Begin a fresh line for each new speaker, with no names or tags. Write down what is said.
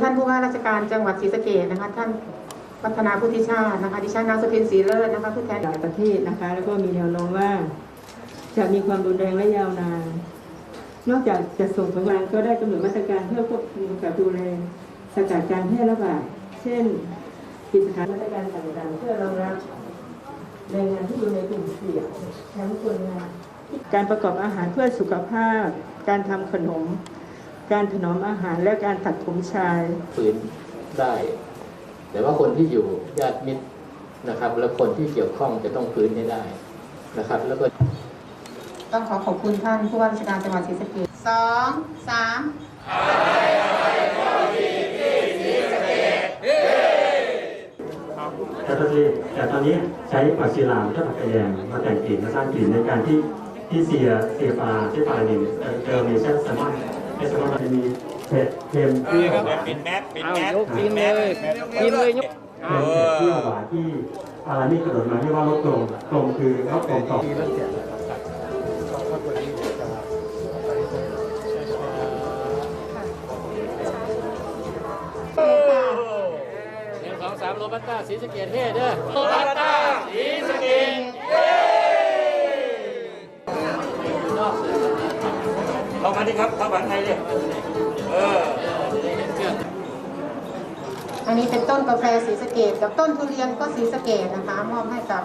ท่านผู้ว่าราชการจังหวัดศรีสะเกษนะคะ ท่านพัฒนาพุทธิชาตินะคะ ดิฉันนางสุพินศรีเลิศนะคะผู้แทน
หลายประเทศนะคะ แล้วก็มีแนวโน้มว่า จะมีความรุนแรงและยาวนาน นอกจากจะส่งผลงานก็ได้กำหนดมาตรการเพื่อควบคุมกับดูแลสกัดการแพร่ระบาด เช่นปิดสถานมาตรการต่างๆเพื่อรองรับแรงงานที่อยู่ในกลุ่มเสี่ยงทั้งคนงาน การประกอบอาหารเพื่อสุขภาพ การทำขนม การถนอมอาหารและการตัดผมชาย
ฟื้นได้ แต่ว่าคนที่อยู่ญาติมิตรนะครับ และคนที่เกี่ยวข้องจะต้องฟื้นให้ได้นะครับ แล้วก็
ต้องขอขอบคุณท่านผู้ว่าราชการจังหวัดศรีสะเกษสองสาม
แต่ตอนนี้แต่ตอนนี้ใช้ผักชีลาวและผักกระแยงมาแต่งกลิ่นมาสร้างกลิ่นในการที่ที่เสียเสียปลาที่ปลาเนี่ยเติมในเช่นแซลมอนในแซลมอนมัน จะมีเผ็ดเค็มเปรี้ยวหวาน
ปิดแมสปิดแมส
กินเลยกินเลยยก
เค็มเผ็ดเปรี้ยวหวานที่อารานี่กระโดดมาเรียกว่าลดกลมกลมคือลดกลมต่อ
หนึ่งสองสามโรบัสต้าสีสะเกตเฮ้เด้อโรบัสต้าสีสะเกต
เข้ามาดิครับเข้ามาไทยเลยเออ
อันนี้เป็นต้นกาแฟสีสเกตกับต้นทุเรียนก็สีสเกตนะคะ มอบให้กับ